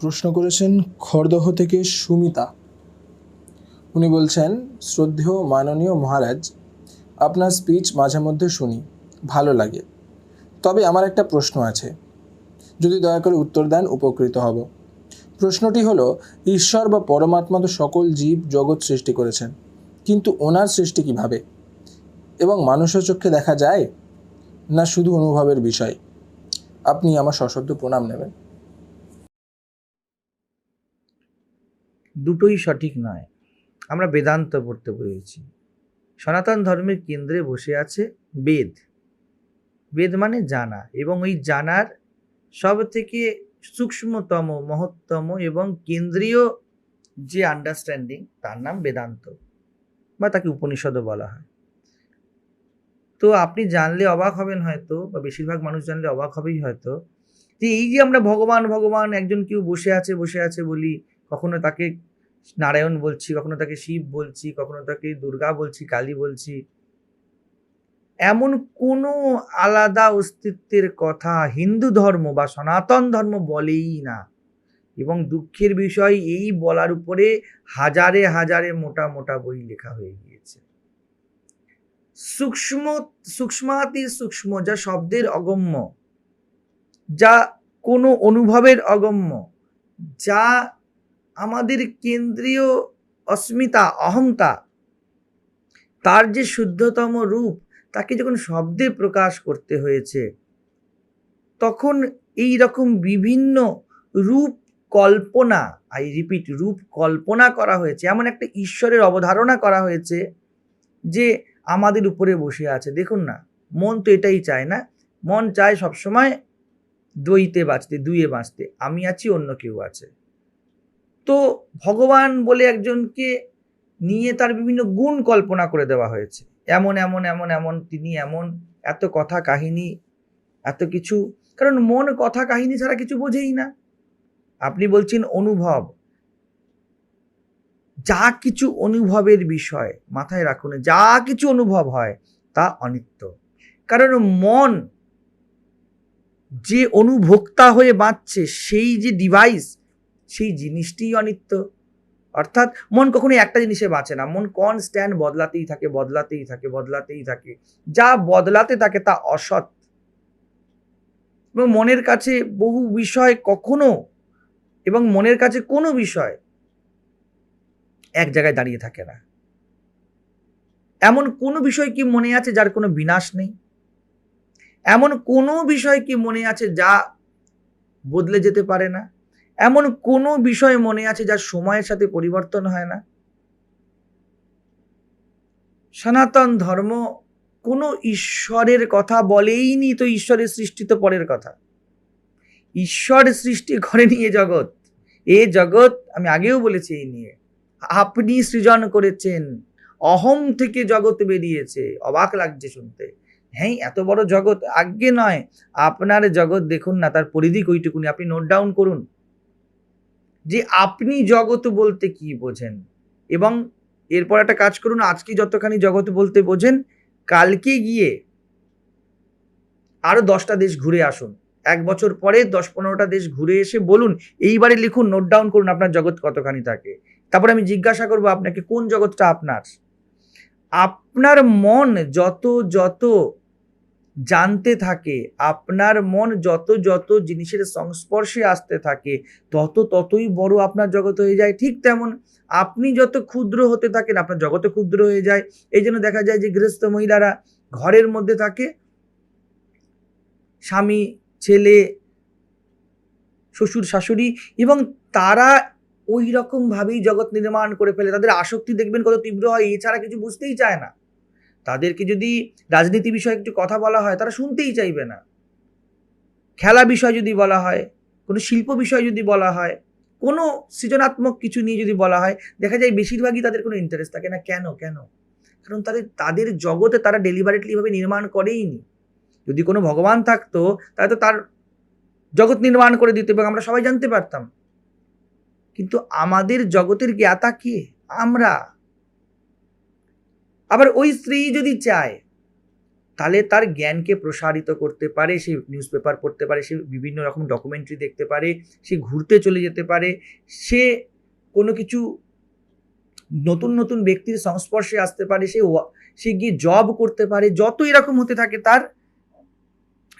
প্রশ্ন করেছেন খড়দহ থেকে সুমিতা। উনি বলছেন, শ্রদ্ধেয়, মাননীয় মহারাজ, আপনার স্পিচ মাঝে মধ্যে শুনি, ভালো লাগে। তবে আমার একটা প্রশ্ন আছে। যদি দয়া করে উত্তর দেন, উপকৃত হব। প্রশ্নটি হলো, ঈশ্বর বা পরমাত্মা তো সকল জীব জগৎ সৃষ্টি করেছেন, কিন্তু ওনার সৃষ্টি কীভাবে? এবং মানুষের চোখে দেখা যায়? না শুধু অনুভবের বিষয়? আপনি আমার সশব্দ প্রণাম নেবেন। দুটোই সঠিক নয়। আমরা বেদান্ত পড়তে পেরেছি সনাতন ধর্মের কেন্দ্রে বসে আছে বেদ। বেদ মানে জানা এবং ওই জানার সব থেকে সূক্ষ্মতম, মহত্তম এবং কেন্দ্রীয় যে আন্ডারস্ট্যান্ডিং তার নাম বেদান্ত বা তাকে উপনিষদও বলা হয়। তো আপনি জানলে অবাক হবেন হয়তো বা বেশিরভাগ মানুষ জানলে অবাক হবেই হয়তো যে এই যে আমরা ভগবান ভগবান, একজন কেউ বসে আছে বসে আছে বলি, কখনো তাকে নারায়ণ বলছি, কখনো তাকে শিব বলছি, কখনো তাকে দুর্গা বলছি, কালী বলছি। এমন কোনো আলাদা অস্তিত্বের কথা হিন্দু ধর্ম বা সনাতন ধর্ম বলেই না। এবং দুঃখের বিষয় এই বলার উপরে হাজারে হাজারে মোটা মোটা বই লেখা হয়ে গিয়েছে। সূক্ষ্ম, সূক্ষ্মাতি সূক্ষ্ম যা শব্দের অগম্য, যা কোনো অনুভবের অগম্য, যা আমাদের কেন্দ্রীয় অস্মিতা অহংতা তার যে শুদ্ধতম রূপ, তাকে যখন শব্দে প্রকাশ করতে হয়েছে, তখন এই রকম বিভিন্ন রূপ কল্পনা আই রিপিট রূপ কল্পনা করা হয়েছে। এমন একটা ঈশ্বরের অবধারণা করা হয়েছে যে আমাদের উপরে বসে আছে। দেখুন না, মন তো এটাই চায় না। মন চায় সবসময় দইতে বাঁচতে, দুইয়ে বাঁচতে। আমি আছি, অন্য কেউ আছে। তো ভগবান বলে একজনকে নিয়ে তার বিভিন্ন গুণ কল্পনা করে দেওয়া হয়েছে। এমন এমন এমন এমন, তিনি এমন, এত কথা কাহিনী, এত কিছু। কারণ মন কথা কাহিনী ছাড়া কিছু বোঝেই না। আপনি বলছেন অনুভব। যা কিছু অনুভবের বিষয় মাথায় রাখুন, যা কিছু অনুভব হয় তা অনিত্য। কারণ মন যে অনুভোক্তা হয়ে বাঁচছে, সেই যে ডিভাইস সেই জিনিসটিই অনিত্য। অর্থাৎ মন কখনো একটা জিনিসে বাঁচে না। মন কনস্ট্যান্ট বদলাতেই থাকে বদলাতেই থাকে বদলাতেই থাকে। যা বদলাতে থাকে তা অসৎ। এবং মনের কাছে বহু বিষয় কখনো এবং মনের কাছে কোনো বিষয় এক জায়গায় দাঁড়িয়ে থাকে না। এমন কোনো বিষয় কি মনে আছে যার কোনো বিনাশ নেই? এমন কোনো বিষয় কি মনে আছে যা বদলে যেতে পারে না? এমন কোনো বিষয় মনে আছে যা সময়ের সাথে পরিবর্তন হয় না? সনাতন ধর্ম কোনো ঈশ্বরের কথা বলেইনি তো ঈশ্বরের সৃষ্টি তো পরের কথা। ঈশ্বর সৃষ্টি করে নিয়ে জগৎ। এ জগৎ, আমি আগেও বলেছি এই নিয়ে, আপনি সৃজন করেছেন, অহম থেকে জগৎ বেরিয়েছে। অবাক লাগছে শুনতে। হ্যাঁ এত বড় জগৎ আজ্ঞে নয়। আপনার জগৎ দেখুন না, তার পরিধি কইটুকুনি। আপনি নোট ডাউন করুন। যে আপনি জগৎ বলতে কি বোঝেন? এবং এরপর একটা কাজ করুন, আজকে যতখানি জগৎ বলতে বোঝেন, কালকে গিয়ে আরও দশটা দেশ ঘুরে আসুন। এক বছর পরে দশ পনেরোটা দেশ ঘুরে এসে বলুন, এইবারে লিখুন নোট ডাউন করুন আপনার জগৎ কতখানি থাকে। তারপর আমি জিজ্ঞাসা করব আপনাকে, কোন জগৎটা আপনার? আপনার মন যত যত জানতে থাকে, আপনার মন যত যত জিনিসের সংস্পর্শে আসতে থাকে, তত ততই বড় আপনার জগৎ হয়ে যায়। ঠিক তেমন আপনি যত ক্ষুদ্র হতে থাকেন, আপনার জগত ক্ষুদ্র হয়ে যায়। এই জন্য দেখা যায় যে গৃহস্থ মহিলারা ঘরের মধ্যে থাকে, স্বামী, ছেলে, শ্বশুর, শাশুড়ি এবং তারা ওই রকম ভাবেই জগৎ নির্মাণ করে ফেলে। তাদের আসক্তি দেখবেন কত তীব্র হয়, এছাড়া কিছু বুঝতেই চায় না। তাদেরকে যদি রাজনীতি বিষয়ে একটু কথা বলা হয়, তারা শুনতেই চাইবে না। খেলা বিষয় যদি বলা হয়, কোনো শিল্প বিষয় যদি বলা হয়, কোনো সৃজনাত্মক কিছু নিয়ে যদি বলা হয়, দেখা যায় বেশিরভাগই তাদের কোনো ইন্টারেস্ট থাকে না। কেন? কেন? কারণ তাদের তাদের জগতে তারা ডেলিভারেটলি ভাবে নির্মাণ করেইনি। যদি কোনো ভগবান থাকতো, তাহলে তো তার জগৎ নির্মাণ করে দিত এবং আমরা সবাই জানতে পারতাম। কিন্তু আমাদের জগতের জ্ঞাতা কে? আমরা। আবার ওই স্ত্রী যদি চায়, তাহলে তার জ্ঞানকে প্রসারিত করতে পারে, সে নিউজ পেপার পড়তে পারে, সে বিভিন্ন রকম ডকুমেন্টারি দেখতে পারে, সে ঘুরতে চলে যেতে পারে, সে কোনো কিছু নতুন নতুন ব্যক্তির সংস্পর্শে আসতে পারে, সে সে গিয়ে জব করতে পারে, যত এরকম হতে থাকে তার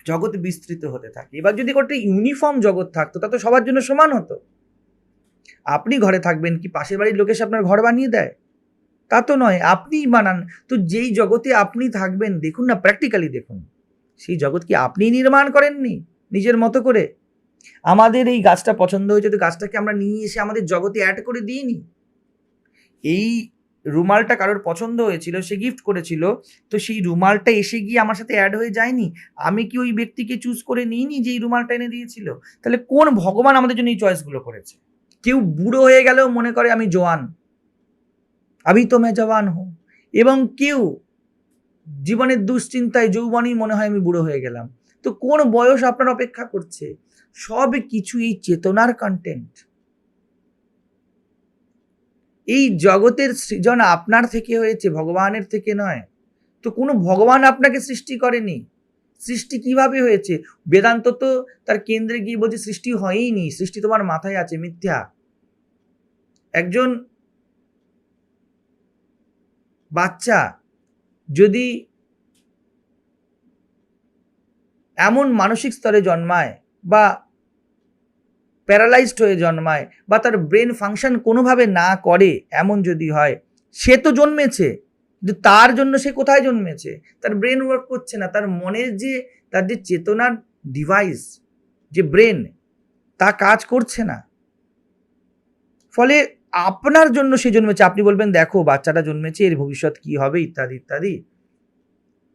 জগৎ বিস্তৃত হতে থাকে। এবার যদি একটা ইউনিফর্ম জগৎ থাকতো, তা তো সবার জন্য সমান হতো। আপনি ঘরে থাকবেন কি, পাশের বাড়ির লোক এসে আপনার ঘর বানিয়ে দেয়? তা তো নয়, আপনিই বানান। তো যেই জগতে আপনি থাকবেন, দেখুন না প্র্যাকটিক্যালি দেখুন। সেই জগৎ কি আপনি নির্মাণ করেননি নিজের মতো করে? আমাদের এই গাছটা পছন্দ হয়েছে, তো গাছটাকে আমরা নিয়ে এসে আমাদের জগতে অ্যাড করে দিইনি? এই রুমালটা কারোর পছন্দ হয়েছিল, সে গিফট করেছিল, তো সেই রুমালটা এসে গিয়ে আমার সাথে অ্যাড হয়ে যায়নি? আমি কি ওই ব্যক্তিকে চুজ করে নিইনি যে এই রুমালটা এনে দিয়েছিল? তাহলে কোন ভগবান আমাদের জন্য এই চয়েসগুলো করেছে? কেউ বুড়ো হয়ে গেলেও মনে করে আমি জোয়ান। আমি তো মে জওয়ান হো এবং কেউ জীবনের দুশ্চিন্তায় যৌবনই মনে হয় আমি বুড়ো হয়ে গেলাম। তো কোন বয়স আপনার অপেক্ষা করছে? সব কিছু এই চেতনার কন্টেন্ট এই জগতের সৃজন আপনার থেকে হয়েছে, ভগবানের থেকে নয়। তো কোনো ভগবান আপনাকে সৃষ্টি করেনি। সৃষ্টি কীভাবে হয়েছে? বেদান্ত তো তার কেন্দ্রে গিয়ে বলছে সৃষ্টি হয়ইনি। সৃষ্টি তোমার মাথায় আছে, মিথ্যা। একজন বাচ্চা যদি এমন মানসিক স্তরে জন্মায় বা প্যারালাইজড হয়ে জন্মায় বা তার ব্রেন ফাংশন কোনোভাবে না করে, এমন যদি হয়, সে তো জন্মেছে তার জন্য সে কোথায় জন্মেছে? তার ব্রেন ওয়ার্ক করছে না, তার মনের যে, তার যে চেতনার ডিভাইস যে ব্রেন তা কাজ করছে না। ফলে আপনার জন্য সে জন্মেছে। আপনি বলবেন, দেখো, বাচ্চাটা জন্মেছে, এর ভবিষ্যৎ কি হবে? ইত্যাদি ইত্যাদি।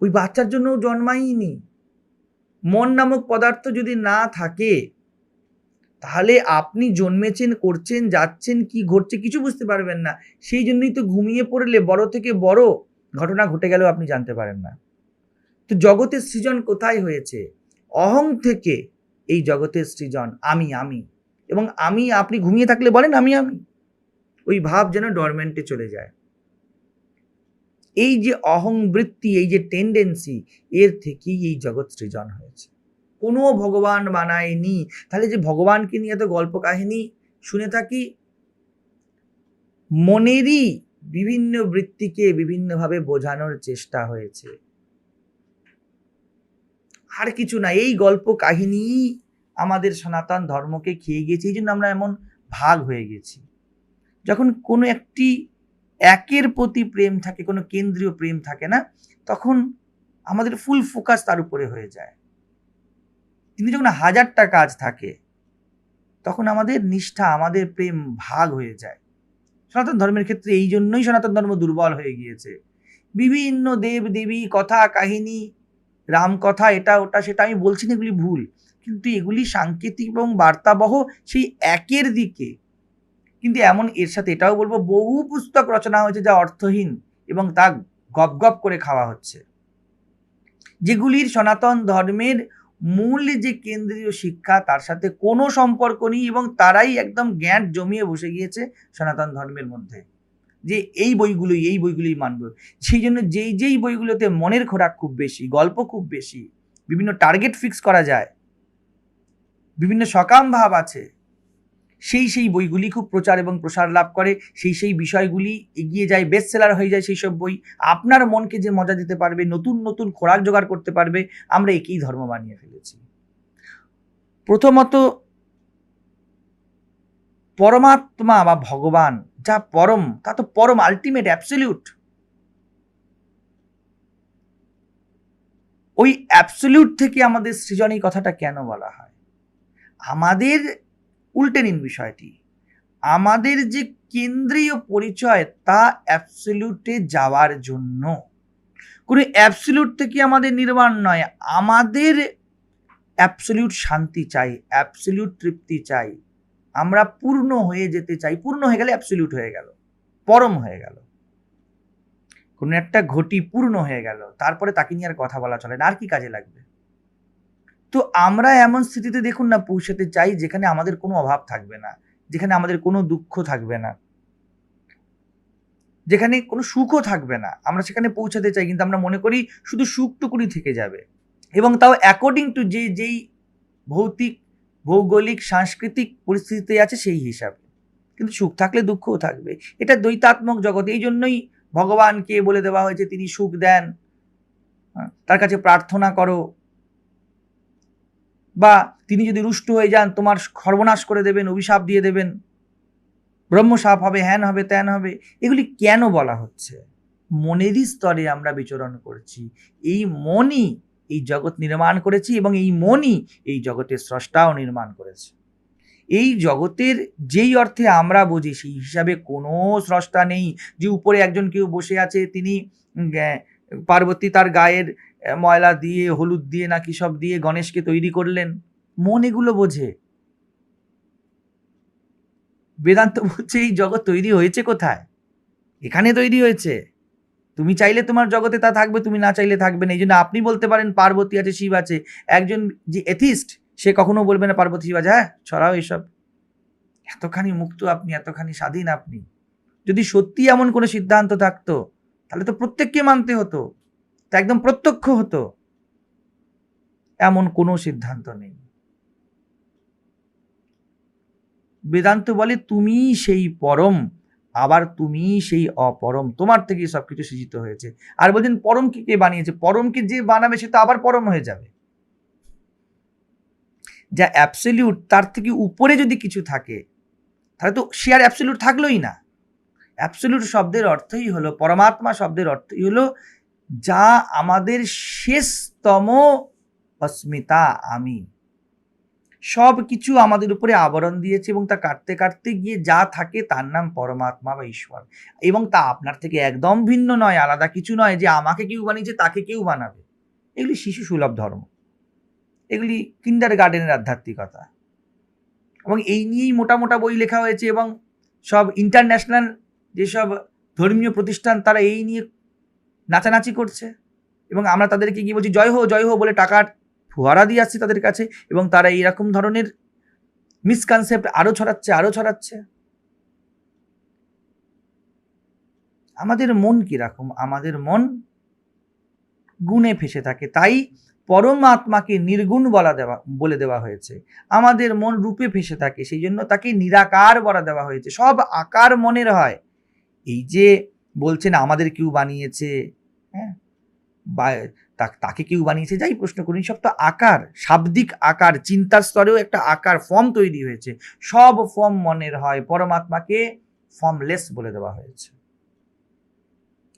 ওই বাচ্চার জন্য ও জন্মায়নি। মন নামক পদার্থ যদি না থাকে, তাহলে আপনি জন্মেছেন, করছেন, যাচ্ছেন, কি ঘটছে কিছু বুঝতে পারবেন না। সেই জন্যই তো ঘুমিয়ে পড়লে বড় থেকে বড় ঘটনা ঘটে গেলেও আপনি জানতে পারেন না। তো জগতের সৃজন কোথায় হয়েছে? অহং থেকে এই জগতের সৃজন, আমি আমি। এবং আমি, আপনি ঘুমিয়ে থাকলে বলেন, আমি আমি। ওই ভাব যেন ডরমেন্টে চলে যায়। এই যে অহং বৃত্তি এই যে টেন্ডেন্সি এর থেকেই এই জগৎ সৃজন হয়েছে। কোনো ভগবান বানায়নি। তাহলে যে ভগবানকে নিয়ে এত গল্প কাহিনী শুনে থাকি, মনেরই বিভিন্ন বৃত্তিকে বিভিন্নভাবে বোঝানোর চেষ্টা হয়েছে। আর কিছু না, এই গল্প কাহিনী আমাদের সনাতন ধর্মকে খেয়ে গেছে, এই জন্য আমরা এমন ভাগ হয়ে গেছি। যখন কোনো একটি একের প্রতি প্রেম থাকে, কোনো কেন্দ্রীয় প্রেম থাকে না, তখন আমাদের ফুল ফোকাস তার উপরে হয়ে যায়। কিন্তু যখন হাজারটা কাজ থাকে, তখন আমাদের নিষ্ঠা, আমাদের প্রেম ভাগ হয়ে যায়। সনাতন ধর্মের ক্ষেত্রে এই জন্যই সনাতন ধর্ম দুর্বল হয়ে গিয়েছে। বিভিন্ন দেব দেবী কথা, কাহিনী রামকথা এটা, ওটা, সেটা আমি বলছি না এগুলি ভুল, কিন্তু এগুলি সাংকেতিক এবং বার্তাবহ সেই একের দিকে কিন্তু এমন এর সাথে এটাও বলব, বহু পুস্তক রচনা হয়েছে যা অর্থহীন এবং তা গপ গপ করে খাওয়া হচ্ছে। যেগুলির সনাতন ধর্মের মূল যে কেন্দ্রীয় শিক্ষা, তার সাথে কোনো সম্পর্ক নেই এবং তারাই একদম জ্ঞান জমিয়ে বসে গিয়েছে সনাতন ধর্মের মধ্যে। যে এই বইগুলোই এই বইগুলোই মানব। সেই জন্য যেই যেই বইগুলোতে মনের খোরাক খুব বেশি, গল্প খুব বেশি, বিভিন্ন টার্গেট ফিক্স করা যায়, বিভিন্ন সকাম ভাব আছে সেই সেই বইগুলি খুব প্রচার এবং প্রসার লাভ করে, সেই সেই বিষয়গুলি এগিয়ে যায় বেস্ট সেলার হয়ে যায় সেই সব বই। আপনার মনকে যে মজা দিতে পারবে, নতুন নতুন খোরাক জোগাড় করতে পারবে, আমরা একই ধর্ম বানিয়ে ফেলেছি। প্রথমত, পরমাত্মা বা ভগবান, যা পরম, তা তো পরম আলটিমেট অ্যাবসলিউট ওই অ্যাবসলিউট থেকে আমাদের সৃজনী কথাটা কেন বলা হয়? আমাদের উল্টে নিন বিষয়টি। আমাদের যে কেন্দ্রীয় পরিচয় তা অ্যাবসলিউটে যাওয়ার জন্য। কোনো অ্যাবসলিউট থেকে আমাদের নির্মাণ নয়, আমাদের অ্যাবসলিউট শান্তি চাই অ্যাবসলিউট তৃপ্তি চাই। আমরা পূর্ণ হয়ে যেতে চাই, পূর্ণ হয়ে গেলে অ্যাবসলিউট হয়ে গেল, পরম হয়ে গেল। কোনো একটা ঘটি পূর্ণ হয়ে গেল, তারপরে তাকে নিয়ে আর কথা বলা চলে না, আর কি কাজে লাগবে? তো আমরা এমন স্থিতিতে দেখুন না পৌঁছাতে চাই যেখানে আমাদের কোনো অভাব থাকবে না যেখানে আমাদের কোনো দুঃখ থাকবে না যেখানে কোনো সুখও থাকবে না। আমরা সেখানে পৌঁছাতে চাই কিন্তু আমরা মনে করি শুধু সুখটুকুনি থেকে যাবে। এবং তাও অ্যাকর্ডিং টু যে যেই ভৌতিক ভৌগোলিক সাংস্কৃতিক পরিস্থিতিতে আছে সেই হিসাবে। কিন্তু সুখ থাকলে দুঃখও থাকবে। এটা দ্বৈতাত্মক জগৎ এই জন্যই ভগবানকে বলে দেওয়া হয়েছে তিনি সুখ দেন হ্যাঁ, তার কাছে প্রার্থনা করো। বা তিনি যদি রুষ্ট হয়ে যান, তোমার সর্বনাশ করে দেবেন, অভিশাপ দিয়ে দেবেন। ব্রহ্মসাপ হবে, হ্যান হবে, ত্যান হবে, এগুলি কেন বলা হচ্ছে? মনেরই স্তরে আমরা বিচরণ করছি। এই মনই এই জগৎ নির্মাণ করেছি এবং এই মনই এই জগতের স্রষ্টাও নির্মাণ করেছে। এই জগতের যেই অর্থে আমরা বুঝি, সেই হিসাবে কোনো স্রষ্টা নেই যে উপরে একজন কেউ বসে আছে, তিনি পার্বতী তার গায়ের ময়লা দিয়ে, হলুদ দিয়ে নাকি সব দিয়ে গণেশকে তৈরি করলেন? মন এগুলো বোঝে। বেদান্ত বলছে, এই জগৎ তৈরি হয়েছে কোথায়? এখানে তৈরি হয়েছে। তুমি চাইলে তোমার জগতে তা থাকবে, তুমি না চাইলে থাকবে না। এই জন্য আপনি বলতে পারেন, পার্বতী আছে, শিব আছে। একজন যে এথিস্ট, সে কখনো বলবে না, পার্বতী, শিব আছে। হ্যাঁ ছড়াও এসব। এতখানি মুক্ত আপনি, এতখানি স্বাধীন আপনি। যদি সত্যি এমন কোনো সিদ্ধান্ত থাকতো, তাহলে তো প্রত্যেককে মানতে হতো। তা একদম প্রত্যক্ষ হতো। এমন কোনো সিদ্ধান্ত নেই। বেদান্ত বলে তুমি সেই পরম, আবার তুমি সেই অপরম। তোমার থেকে সবকিছু সৃজিত হয়েছে। আর বলছেন পরমকে কে বানিয়েছে? পরম পরমকে যে বানাবে, সে তো আবার পরম হয়ে যাবে। যা অ্যাবসলিউট তার থেকে উপরে যদি কিছু থাকে, তাহলে তো সে আর অ্যাবসলিউট থাকলোই না। অ্যাবসলিউট শব্দের অর্থই হলো, পরমাত্মা শব্দের অর্থই হলো যা আমাদের শেষতম অস্মিতা আমি। সব কিছু আমাদের উপরে আবরণ দিয়েছে এবং তা কাটতে কাটতে গিয়ে যা থাকে তার নাম পরমাত্মা বা ঈশ্বর। এবং তা আপনার থেকে একদম ভিন্ন নয়, আলাদা কিছু নয় যে আমাকে কেউ বানিয়েছে, তাকে কেউ বানাবে। এগুলি শিশু সুলভ ধর্ম। এগুলি কিন্ডার গার্ডেনের আধ্যাত্মিকতা। এবং এই নিয়েই মোটা মোটা বই লেখা হয়েছে এবং সব ইন্টারন্যাশনাল যেসব ধর্মীয় প্রতিষ্ঠান, তারা এই নিয়ে নাচানাচি করছে এবং আমরা তাদেরকে গিয়ে বলছি, জয় হো জয় হো বলে টাকার ফোয়ারা দিয়ে আসছি তাদের কাছে এবং তারা এইরকম ধরনের মিসকনসেপ্ট আরও ছড়াচ্ছে আরও ছড়াচ্ছে। আমাদের মন কীরকম? আমাদের মন গুণে ফেসে থাকে। তাই পরমাত্মাকে নির্গুণ বলা দেওয়া, বলে দেওয়া হয়েছে। আমাদের মন রূপে ফেসে থাকে, সেই জন্য তাকে নিরাকার বলা দেওয়া হয়েছে। সব আকার মনের হয়। এই যে বলছেন আমাদের কেউ বানিয়েছে। হ্যাঁ? বা তাকে কেউ বানিয়েছে? যাই প্রশ্ন করুন সব তো আকার, শাব্দিক আকার, চিন্তার স্তরেও একটা আকার ফর্ম তৈরি হয়েছে। সব ফর্ম মনের হয়, পরমাত্মাকে ফর্মলেস বলে দেওয়া হয়েছে।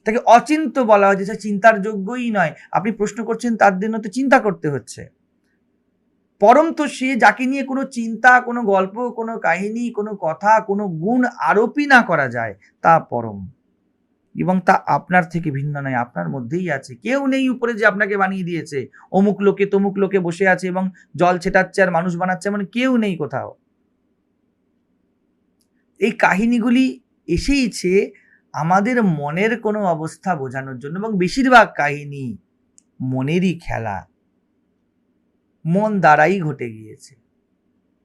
তাকে অচিন্ত বলা হয়েছে যা চিন্তার যোগ্যই নয়। আপনি প্রশ্ন করছেন, তার জন্য তো চিন্তা করতে হচ্ছে। পরম তো সে, যাকে নিয়ে কোনো চিন্তা, কোনো গল্প, কোনো কাহিনী, কোনো কথা, কোনো গুণ আরোপই না করা যায়, তা পরম। এবং তা আপনার থেকে ভিন্ন নয়, আপনার মধ্যেই আছে। কেউ নেই উপরে যে আপনাকে বানিয়ে দিয়েছে। অমুক লোকে তমুক লোকে বসে আছে এবং জল ছেটাচ্ছে আর মানুষ বানাচ্ছে মানে কেউ নেই কোথাও। এই কাহিনীগুলি এসেইছে আমাদের মনের কোনো অবস্থা বোঝানোর জন্য এবং বেশিরভাগ কাহিনী মনেরই খেলা। মন দ্বারাই ঘটে গিয়েছে।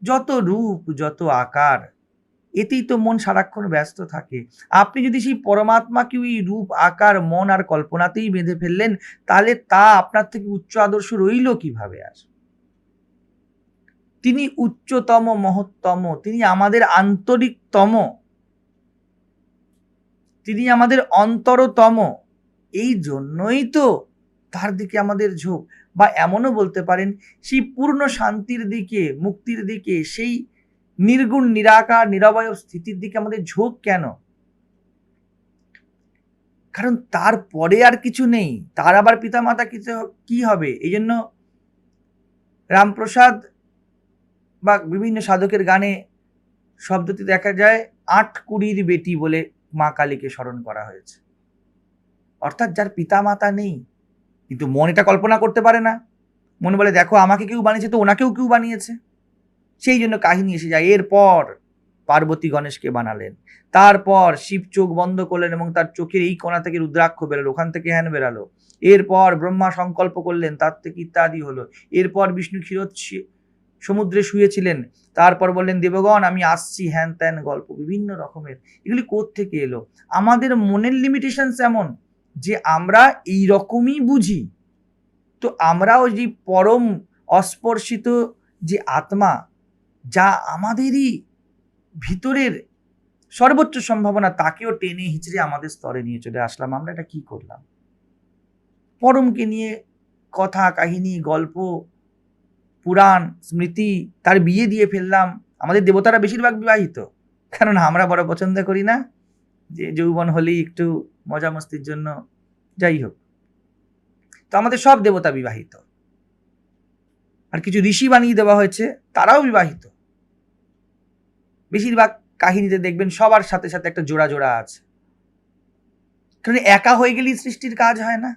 যত রূপ, যত আকার এতেই তো মন সারাক্ষণ ব্যস্ত থাকে। আপনি যদি সেই পরমাত্মাকে ওই রূপ, আকার, মন আর কল্পনাতেই বেঁধে ফেললেন, তাহলে তা আপনার থেকে উচ্চ আদর্শ রইল কীভাবে আর? তিনি উচ্চতম, মহত্তম, তিনি আমাদের আন্তরিকতম। তিনি আমাদের অন্তরতম। এই জন্যই তো তার দিকে আমাদের ঝোঁক। বা এমনও বলতে পারেন, সেই পূর্ণ শান্তির দিকে, মুক্তির দিকে, সেই নির্গুণ, নিরাকার নিরবয় স্থিতির দিকে আমাদের ঝোঁক কেন? কারণ তার পরে আর কিছু নেই। তার আবার পিতামাতা কিছু কি হবে? এই জন্য রামপ্রসাদ বা বিভিন্ন সাধকের গানে শব্দটি দেখা যায়, আট কুড়ির বেটি বলে মা কালীকে স্মরণ করা হয়েছে। অর্থাৎ যার পিতামাতা নেই, কিন্তু মন এটা কল্পনা করতে পারে না। মনে বলে, দেখো, আমাকে কেউ বানিয়েছে তো ওনাকেও কেউ বানিয়েছে। সেই জন্য কাহিনী এসে যায়। এরপর পার্বতী গণেশকে বানালেন। তারপর শিব চোখ বন্ধ করলেন এবং তার চোখের এই কোণা থেকে রুদ্রাক্ষ বেরোলো, ওখান থেকে হ্যান বেরালো। এরপর ব্রহ্মা সংকল্প করলেন, তার থেকে ইত্যাদি হলো। এরপর বিষ্ণু ক্ষীরোৎসী সমুদ্রে শুয়েছিলেন। তারপর বললেন, দেবগণ, আমি আসছি হ্যান ত্যান গল্প, বিভিন্ন রকমের। এগুলি থেকে এলো? আমাদের মনের লিমিটেশনস এমন যে আমরা এই রকমই বুঝি। তো আমরাও যে পরম অস্পর্শিত যে আত্মা যা আমাদেরই ভিতরের সর্বোচ্চ সম্ভাবনা, তাকেও টেনে হিচড়ে আমাদের স্তরে নিয়ে চলে আসলাম। আমরা এটা কি করলাম? পরমকে নিয়ে কথা, কাহিনী, গল্প, পুরাণ, স্মৃতি, তার বিয়ে দিয়ে ফেললাম। আমাদের দেবতারা বেশিরভাগ বিবাহিত। কারণ আমরা বড় পছন্দ করি না যে যৌবন হলেই একটু মজা মস্তির জন্য। যাই হোক। তো আমাদের সব দেবতা বিবাহিত। আর কিছু ঋষি বানিয়ে দেওয়া হয়েছে, তারাও বিবাহিত। বেশিরভাগ কাহিনীতে দেখবেন সবার সাথে সাথে একটা জোড়া জোড়া আছে। কারণ একা হয়ে গেলেই সৃষ্টির কাজ হয় না।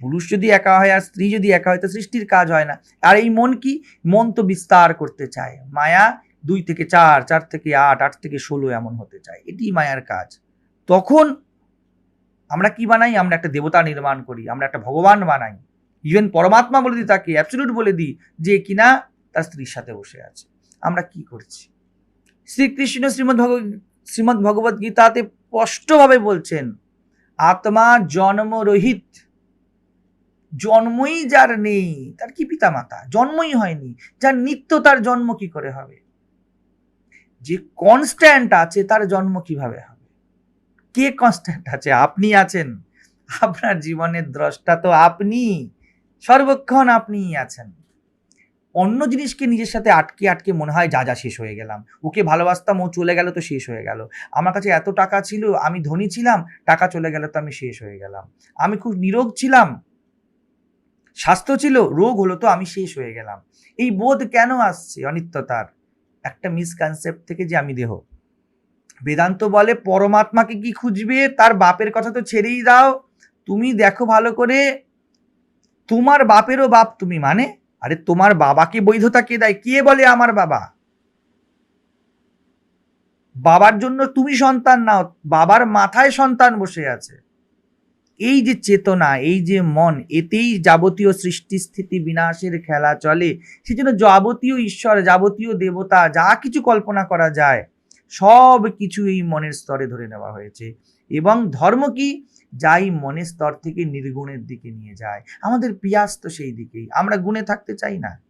পুরুষ যদি একা হয় আর স্ত্রী যদি একা হয়, তো সৃষ্টির কাজ হয় না। আর এই মন কি? মন তো বিস্তার করতে চায়। মায়া দুই থেকে চার চার থেকে আট আট থেকে ষোলো এমন হতে চায়। এটি মায়ার কাজ। তখন আমরা কি বানাই? আমরা একটা দেবতা নির্মাণ করি, আমরা একটা ভগবান বানাই। ইভেন পরমাত্মা বলে দিই, তাকে অ্যাবসলিউট বলে দিই যে কিনা তার স্ত্রীর সাথে বসে আছে। আমরা কি করছি? শ্রীকৃষ্ণ শ্রীমদ ভগ, শ্রীমদ ভগবত গীতাতে স্পষ্টভাবে বলছেন, আত্মা জন্মরহিত জন্মই যার নেই, তার কি পিতা মাতা জন্মই হয়নি, যার নিত্য তার জন্ম কি করে হবে? যে কনস্ট্যান্ট আছে, তার জন্ম কীভাবে হবে? কে কনস্ট্যান্ট আছে? আপনি আছেন। আপনার জীবনের দ্রষ্টা তো আপনি। সর্বক্ষণ আপনিই আছেন। অন্য জিনিসকে নিজের সাথে আটকে আটকে মনে হয় যা যা শেষ হয়ে গেলাম। ওকে ভালোবাসতাম, ও চলে গেল তো শেষ হয়ে গেল। আমার কাছে এত টাকা ছিল, আমি ধনী ছিলাম, টাকা চলে গেল তো আমি শেষ হয়ে গেলাম। আমি খুব নিরোগ ছিলাম। স্বাস্থ্য ছিল, রোগ হলো তো আমি শেষ হয়ে গেলাম। এই বোধ কেন আসছে অনিত্যতার? একটা মিসকনসেপ্ট থেকে যে আমি দেহ। বেদান্ত বলে, পরমাত্মাকে কি খুঁজবে? তার বাপের কথা তো ছেড়েই দাও। তুমি দেখো ভালো করে। তোমার বাপেরও বাপ তুমি মানে? আরে তোমার বাবাকে বৈধতা কে দেয়? কে বলে আমার বাবা? বাবার জন্য তুমি সন্তান নাও, বাবার মাথায় সন্তান বসে আছে। এই যে চেতনা, এই যে মন, এতেই যাবতীয় সৃষ্টি স্থিতি বিনাশের খেলা চলে। সেজন্য যাবতীয় ঈশ্বর, যাবতীয় দেবতা, যা কিছু কল্পনা করা যায়, সব কিছু এই মনের স্তরে ধরে নেওয়া হয়েছে। এবং ধর্ম কি? যাই মনের স্তর থেকে নির্গুণের দিকে নিয়ে যায়। আমাদের পিয়াস তো সেই দিকেই। আমরা গুণে থাকতে চাই না।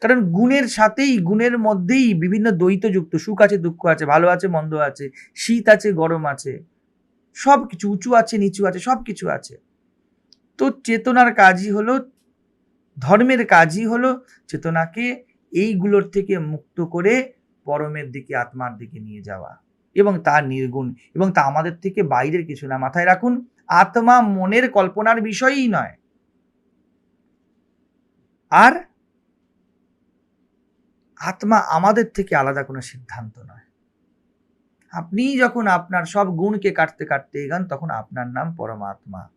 কারণ গুণের সাথেই, গুণের মধ্যেই বিভিন্ন দ্বৈত যুক্ত সুখ আছে, দুঃখ আছে, ভালো আছে, মন্দ আছে, শীত আছে, গরম আছে সব কিছু উঁচু আছে, নিচু আছে সব কিছু আছে। তো চেতনার কাজই হলো, ধর্মের কাজই হলো চেতনাকে এইগুলোর থেকে মুক্ত করে পরমের দিকে, আত্মার দিকে নিয়ে যাওয়া। এবং তা নির্গুণ এবং তা আমাদের থেকে বাইরের কিছু না। মাথায় রাখুন, আত্মা মনের কল্পনার বিষয়ই নয়। আর আত্মা আমাদের থেকে আলাদা কোনো সিদ্ধান্ত নয়। আপনি যখন আপনার সব গুণকে কাটতে কাটতে এগান, তখন আপনার নাম পরমাত্মা।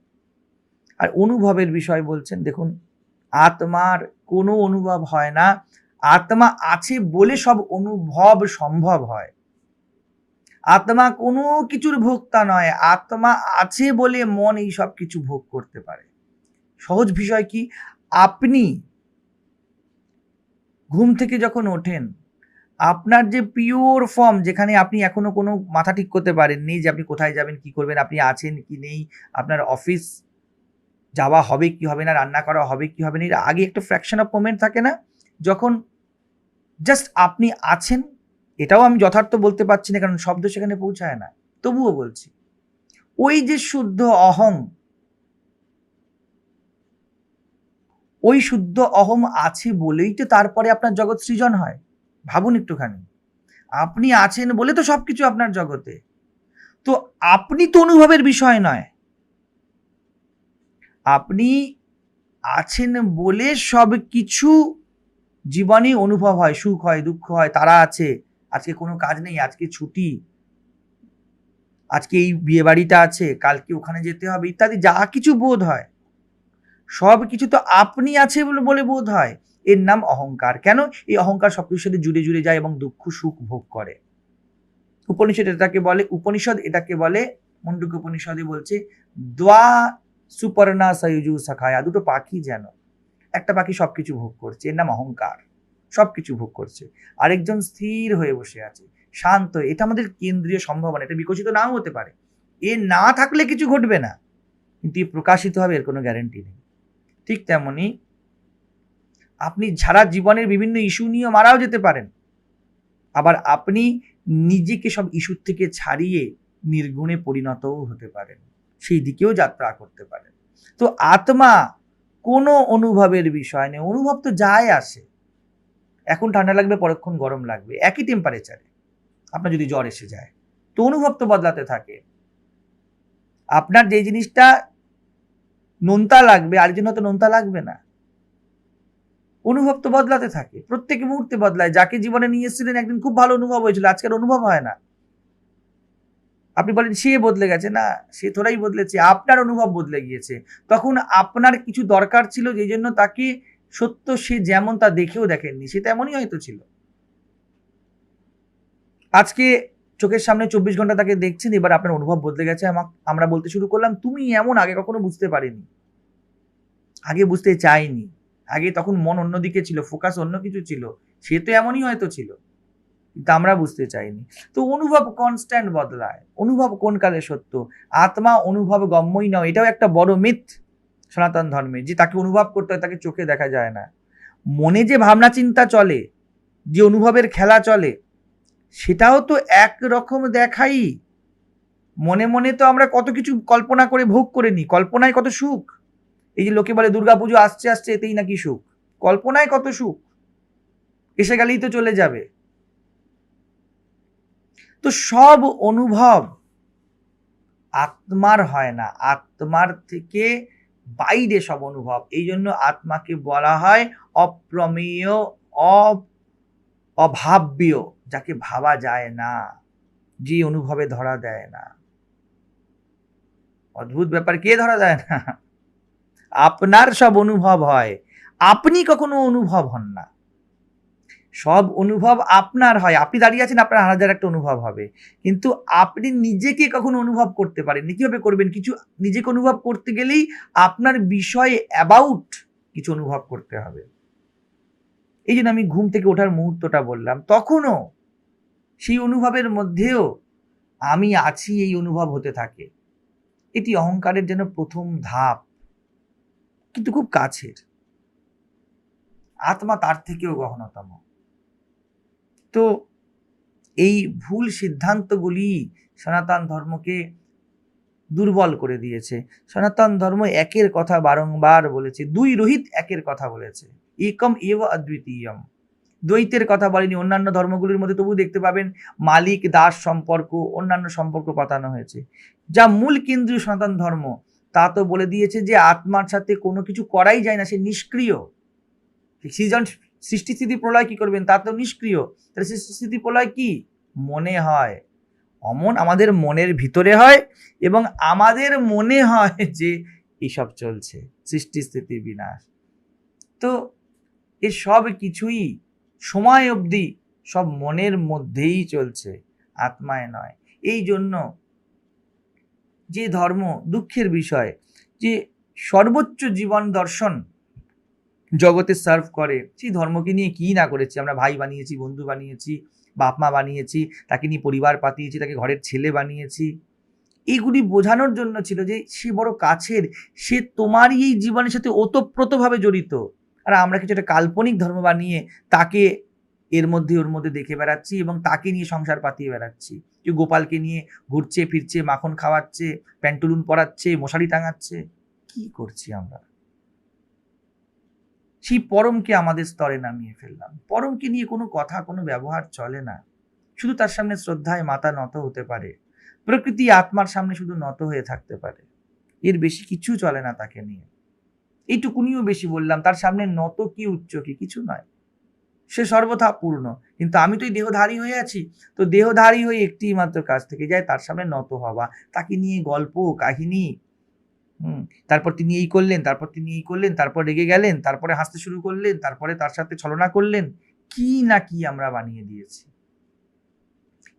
আর অনুভবের বিষয় বলছেন, দেখুন, আত্মার কোনো অনুভব হয় না। আত্মা আছে বলে সব অনুভব সম্ভব হয়। আত্মা কোনো কিছুর ভোক্তা নয়, আত্মা আছে বলে মন এই সব কিছু ভোগ করতে পারে। সহজ বিষয় কি? আপনি ঘুম থেকে যখন ওঠেন, আপনার যে পিওর ফর্ম যেখানে আপনি এখনও কোনো মাথা ঠিক করতে পারেননি যে আপনি কোথায় যাবেন, কি করবেন, আপনি আছেন কি নেই, আপনার অফিস যাওয়া হবে কি হবে না, রান্না করা হবে কি হবে না, এর আগে একটা ফ্র্যাকশন অফ মোমেন্ট থাকে না, যখন জাস্ট আপনি আছেন এটাও আমি যথার্থ বলতে পারছি না, কারণ শব্দ সেখানে পৌঁছায় না। তবুও বলছি, ওই যে শুদ্ধ অহং, ওই শুদ্ধ অহম আছে বলেই তো তারপরে আপনার জগৎ সৃজন হয়। ভাবুন একটুখানি, আপনি আছেন বলে তো সবকিছু আপনার জগতে। তো আপনি তো অনুভবের বিষয় নয়। আপনি আছেন বলে সব কিছু জীবনে অনুভব হয়, সুখ হয়, দুঃখ হয়, তারা আছে। আজকে কোনো কাজ নেই, আজকে ছুটি। আজকে এই বিয়ে বাড়িটা আছে, কালকে ওখানে যেতে হবে, ইত্যাদি, যা কিছু বোধ হয়। সব কিছু তো আপনি আছে বলে বোধ হয়। এর নাম অহংকার। কেন? এই অহংকার সবকিছুর সাথে জুড়ে জুড়ে যায় এবং দুঃখ, সুখ ভোগ করে। উপনিষদ এটাকে বলে, উপনিষদ এটাকে বলে, মন্ডুক উপনিষদে বলছে, দ্বা সুপর্ণা সয়ুজু সাখায়া দুটো পাখি যেন। একটা পাখি সবকিছু ভোগ করছে, এর নাম অহংকার। সব কিছু ভোগ করছে। আরেকজন স্থির হয়ে বসে আছে। শান্ত, এটা আমাদের কেন্দ্রীয় সম্ভাবনা, এটা বিকশিত নাও হতে পারে। এ না থাকলে কিছু ঘটবে না। কিন্তু প্রকাশিত হবে, এর কোনো গ্যারেন্টি নেই। ঠিক তেমনি আপনি সারা জীবনের বিভিন্ন ইস্যু নিয়ে মারাও যেতে পারেন। আবার আপনি নিজেকে সব ইস্যুর থেকে ছাড়িয়ে নির্গুণে পরিণতও হতে পারেন। সেই দিকেও যাত্রা করতে পারেন। তো আত্মা কোনো অনুভবের বিষয় নেই অনুভব তো যায় আসে। এখন ঠান্ডা লাগবে, পরক্ষণ গরম লাগবে, একই টেম্পারেচারে আপনার যদি জ্বর এসে যায়, তো অনুভব তো বদলাতে থাকে। আপনার যে জিনিসটা নোনতা লাগবে আরেকজন হয়তো নোনতা লাগবে না। অনুভব তো বদলাতে থাকে, প্রত্যেক মুহূর্তে বদলায়। যাকে জীবনে নিয়ে এসেছিলেন, একদিন খুব ভালো অনুভব হয়েছিল আজকের অনুভব হয় না। আপনি বলেন, সে বদলে গেছে? না, সে থোড়াই বদলেছে। আপনার অনুভব বদলে গিয়েছে। তখন আপনার কিছু দরকার ছিল, যেই জন্য তাকে সত্য সে যেমন তা দেখেও দেখেননি, সে তেমনই হয়তো ছিল। আজকে চোখের সামনে চব্বিশ ঘণ্টা তাকে দেখছেন, এবার আপনার অনুভব বদলে গেছে। আমরা বলতে শুরু করলাম, তুমি এমন আগে কখনো বুঝতে পারিনি। আগে বুঝতে চাইনি আগে তখন মন অন্যদিকে ছিল ফোকাস অন্য কিছু ছিল, সে তো এমনই হয়তো ছিল। কিন্তু আমরা বুঝতে চাইনি। তো অনুভব কনস্ট্যান্ট বদলায়। অনুভব কোন কালে সত্য? আত্মা অনুভব গম্যই নয়, এটাও একটা বড় মিথ সনাতন ধর্মে, যে তাকে অনুভব করতে হয়, তাকে চোখে দেখা যায় না। মনে যে ভাবনা চিন্তা চলে, যে অনুভবের খেলা চলে, সেটাও তো একরকম দেখাই। মনে মনে তো আমরা কত কিছু কল্পনা করে ভোগ করে নিই, কল্পনায় কত সুখ। এই যে লোকে বলে দুর্গাপুজো আসছে আসছে, এতেই নাকি সুখ। কল্পনায় কত সুখ। এসে গেলেই তো চলে যাবে। তো সব অনুভব আত্মার হয় না। আত্মার থেকে বাইরে সব অনুভব। এই জন্য আত্মাকে বলা হয় অপ্রমেয় অভাব্য, যাকে ভাবা যায় না, যে অনুভবে ধরা দেয় না। অদ্ভুত ব্যাপার, কে ধরা দেয় না? আপনার সব অনুভব হয়। আপনি কখনো অনুভব হন না। সব অনুভব আপনার হয়। আপনি দাঁড়িয়ে আছেন, আপনার হাজার একটা অনুভব হবে। কিন্তু আপনি নিজেকে কখনো অনুভব করতে পারেননি। কীভাবে করবেন? কিছু নিজেকে অনুভব করতে গেলেই আপনার বিষয়ে অ্যাবাউট কিছু অনুভব করতে হবে। এই জন্য আমি ঘুম থেকে ওঠার মুহূর্তটা বললাম। তখনও সেই অনুভবের মধ্যেও আমি আছি, এই অনুভব হতে থাকে। এটি অহংকারের যেন প্রথম ধাপ। কিন্তু খুব কাছের। আত্মা তার থেকেও গহনতম। তো এই ভুল সিদ্ধান্তগুলি সনাতন ধর্মকে দুর্বল করে দিয়েছে। সনাতন ধর্ম একের কথা বারংবার বলেছে, দুই রোহিত একের কথা বলেছে। একম এব অদ্বিতীয়ম। দ্বৈতের কথা বলেনি, অন্যান্য ধর্মগুলির মধ্যে তবু দেখতে পাবেন মালিক, দাস সম্পর্ক, অন্যান্য সম্পর্ক পাতানো হয়েছে। যা মূল কেন্দ্রীয় সনাতন ধর্ম, তা তো বলে দিয়েছে যে আত্মার সাথে কোনো কিছু করাই যায় না, সে নিষ্ক্রিয়। সৃজন সৃষ্টি স্থিতি প্রলয় কি করবেন? তা তো নিষ্ক্রিয়। তাহলে সৃষ্টি স্থিতি প্রলয় কি? মনে হয়। অমন আমাদের মনের ভিতরে হয় এবং আমাদের মনে হয় যে এইসব চলছে সৃষ্টি স্থিতি বিনাশ। তো এ সব কিছুই সময় অবধি সব মনের মধ্যেই চলছে, আত্মায় নয়। এই জন্য যে ধর্ম দুঃখের বিষয়, যে সর্বোচ্চ জীবন দর্শন জগতে সার্ভ করে। সেই ধর্মকে নিয়ে কী না করেছি? আমরা ভাই বানিয়েছি, বন্ধু বানিয়েছি বাপ মা বানিয়েছি, তাকে নিয়ে পরিবার পাতিয়েছি, তাকে ঘরের ছেলে বানিয়েছি। এইগুলি বোঝানোর জন্য ছিল যে, সে বড় কাছের, সে তোমারই এই জীবনের সাথে ওতপ্রোতভাবে জড়িত। আর আমরা কিছু একটা কাল্পনিক ধর্ম বানিয়ে তাকে এর মধ্যে, ওর মধ্যে দেখে বেড়াচ্ছি এবং তাকে নিয়ে সংসার পাতিয়ে বেড়াচ্ছি। কেউ গোপালকে নিয়ে ঘুরছে, ফিরছে, মাখন খাওয়াচ্ছে, প্যান্টুলুন পরাচ্ছে, মশারি টাঙাচ্ছে। কি করছি আমরা? সেই পরমকে আমাদের স্তরে নামিয়ে ফেললাম। পরমকে নিয়ে কোনো কথা, কোনো ব্যবহার চলে না। শুধু তার সামনে শ্রদ্ধায় মাথা নত হতে পারে। প্রকৃতি আত্মার সামনে শুধু নত হয়ে থাকতে পারে। এর বেশি কিছু চলে না তাকে নিয়ে। এইটুকুনিও বেশি বললাম, তার সামনে নত কি, উচ্চ কি, কিছু নয়। সে সর্বথা পূর্ণ। কিন্তু আমি তো এই দেহধারী হয়ে আছি। তো দেহধারী হয়ে একটি মাত্র কাজ থেকে যায়, তার সামনে নত হওয়া। তাকে নিয়ে গল্প, কাহিনী তারপর তিনি এই করলেন, তারপর তিনি এই করলেন, তারপর রেগে গেলেন, তারপরে হাসতে শুরু করলেন, তারপরে তার সাথে ছলনা করলেন, কি না কি আমরা বানিয়ে দিয়েছি।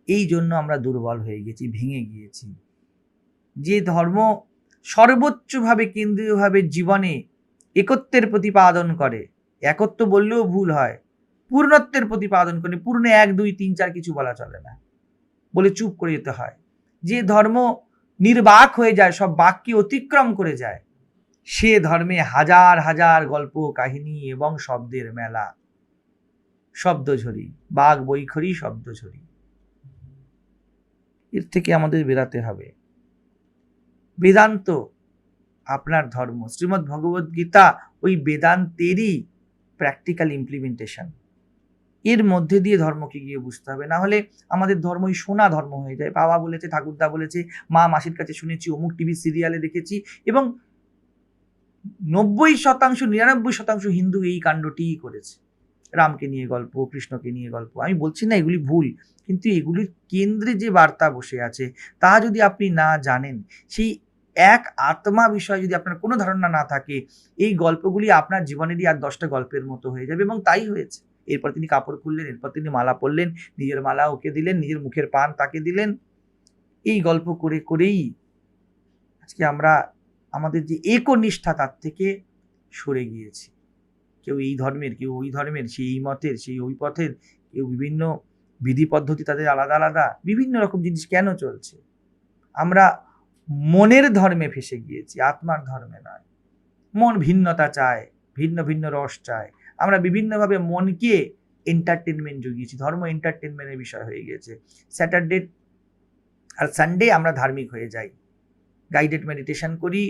এই জন্য আমরা দুর্বল হয়ে গেছি, ভেঙে গিয়েছি। যে ধর্ম সর্বোচ্চভাবে কেন্দ্রীয়ভাবে জীবনে একত্বের প্রতিপাদন করে, একত্ব বললেও ভুল হয়, পূর্ণত্বের প্রতিপাদন করে, পূর্ণ এক, দুই, তিন, চার কিছু বলা চলে না। বলে চুপ করে যেতে হয়। যে ধর্ম নির্বাক হয়ে যায়, সব বাক্যে অতিক্রম করে যায়। সে ধর্মে হাজার হাজার গল্প, কাহিনী এবং শব্দের মেলা। শব্দঝরি বাঘ বৈখরি শব্দঝরি এর থেকে আমাদের বেরাতে হবে। বেদান্ত আপনার ধর্ম। শ্রীমদ্ ভগবদ্গীতা ওই বেদান্তেরই প্র্যাকটিক্যাল ইমপ্লিমেন্টেশন এর মধ্যে দিয়ে ধর্মকে গিয়ে বুঝতে হবে। না হলে আমাদের ধর্ম ওই সোনা ধর্ম হয়ে যায়। বাবা বলেছে, ঠাকুরদা বলেছে, মা মাসির কাছে শুনেছি, অমুক টিভি সিরিয়ালে দেখেছি এবং নব্বই শতাংশ, নিরানব্বই শতাংশ হিন্দু এই কাণ্ডটিই করেছে। রামকে নিয়ে গল্প, কৃষ্ণকে নিয়ে গল্প। আমি বলছি না এগুলি ভুল, কিন্তু এগুলির কেন্দ্রে যে বার্তা বসে আছে, তা যদি আপনি না জানেন, সেই এক আত্মা বিষয়ে যদি আপনার কোনো ধারণা না থাকে, এই গল্পগুলি আপনার জীবনেরই আর দশটা গল্পের মতো হয়ে যাবে এবং তাই হয়েছে। এরপর তিনি কাপড় খুললেন, এরপর তিনি মালা পরলেন, নিজের মালা ওকে দিলেন, নিজের মুখের পান তাকে দিলেন। এই গল্প করে করেই আজকে আমরা আমাদের যে একনিষ্ঠা তার থেকে সরে গিয়েছি। কেউ এই ধর্মের, কেউ ওই ধর্মের সেই এই মতের সেই ওই পথের, কেউ বিভিন্ন বিধি পদ্ধতি তাদের আলাদা আলাদা, বিভিন্ন রকম জিনিস কেন চলছে? আমরা মনের ধর্মে ফেসে গিয়েছি, আত্মার ধর্মে নয়। মন ভিন্নতা চায়, ভিন্ন ভিন্ন রস চায়। আমরা বিভিন্নভাবে মনকে এন্টারটেনমেন্ট জুগিয়েছি, ধর্ম এন্টারটেনমেন্টের বিষয় হয়ে গিয়েছে। স্যাটারডে আর সানডে আমরা ধার্মিক হয়ে যাই। গাইডেড মেডিটেশন করি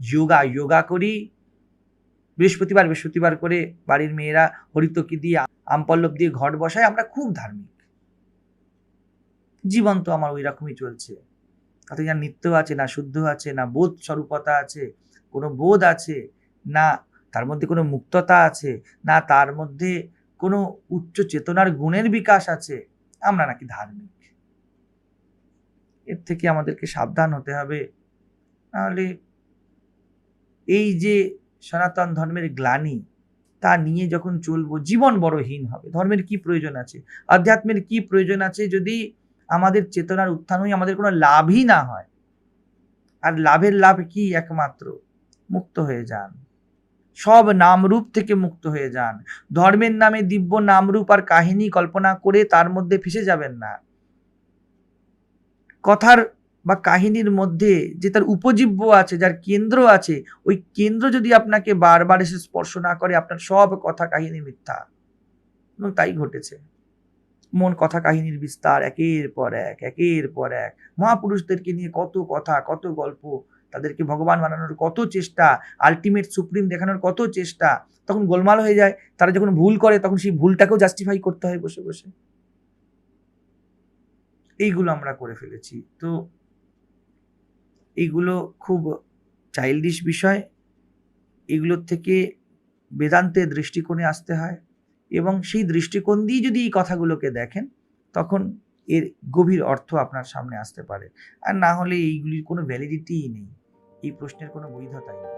যোগা যোগা করি। বৃহস্পতিবার বৃহস্পতিবার করে বাড়ির মেয়েরা হরিতকি দিয়ে আমপল্লব দিয়ে ঘট বসায়, আমরা খুব ধার্মিক। জীবন তো আমার ওই রকমই চলছে। তাতে না নিত্য আছে, না শুদ্ধ আছে, না বোধ স্বরূপতা আছে, কোনো বোধ আছে, না তার মধ্যে কোনো মুক্ততা আছে? না, তার মধ্যে কোনো উচ্চ চেতনার গুণের বিকাশ আছে? আমরা নাকি ধার্মিক। এর থেকে আমাদেরকে সাবধান হতে হবে। নাহলে এই যে সনাতন ধর্মের গ্লানি, তা নিয়ে যখন চলবো, জীবন বড়হীন হবে। ধর্মের কি প্রয়োজন আছে? আধ্যাত্মের কি প্রয়োজন আছে যদি আমাদের চেতনার উত্থান হয়ে আমাদের কোনো লাভই না হয়? আর লাভের লাভ কি একমাত্র? মুক্ত হয়ে যান। সব নামরূপ থেকে মুক্ত হয়ে যান। ধর্মের নামে দিব্য নামরূপ আর কাহিনী কল্পনা করে তার মধ্যে ফেসে যাবেন না। কথার বা কাহিনীর মধ্যে যে তার উপজীব্য আছে, যার কেন্দ্র আছে, ওই কেন্দ্র যদি আপনাকে বারবার এসে স্পর্শ না করে, আপনার সব কথা কাহিনী মিথ্যা। এবং তাই ঘটেছে। মন কথা কাহিনীর বিস্তার, একের পর এক, একের পর এক। মহাপুরুষদেরকে নিয়ে কত কথা, কত গল্প তাদেরকে ভগবান বানানোর কত চেষ্টা আলটিমেট সুপ্রিম দেখানোর কত চেষ্টা, তখন গোলমাল হয়ে যায়। তারা যখন ভুল করে, তখন সেই ভুলটাকেও জাস্টিফাই করতে হয় বসে বসে। এইগুলো আমরা করে ফেলেছি। তো এইগুলো খুব চাইল্ডিশ বিষয়। এগুলোর থেকে বেদান্তের দৃষ্টিকোণে আসতে হয় এবং সেই দৃষ্টিকোণ দিয়ে যদি এই কথাগুলোকে দেখেন, তখন এর গভীর অর্থ আপনার সামনে আসতে পারে। আর না হলে এইগুলির কোনো ভ্যালিডিটিই নেই। এই প্রশ্নের কোনো বৈধতাই নেই।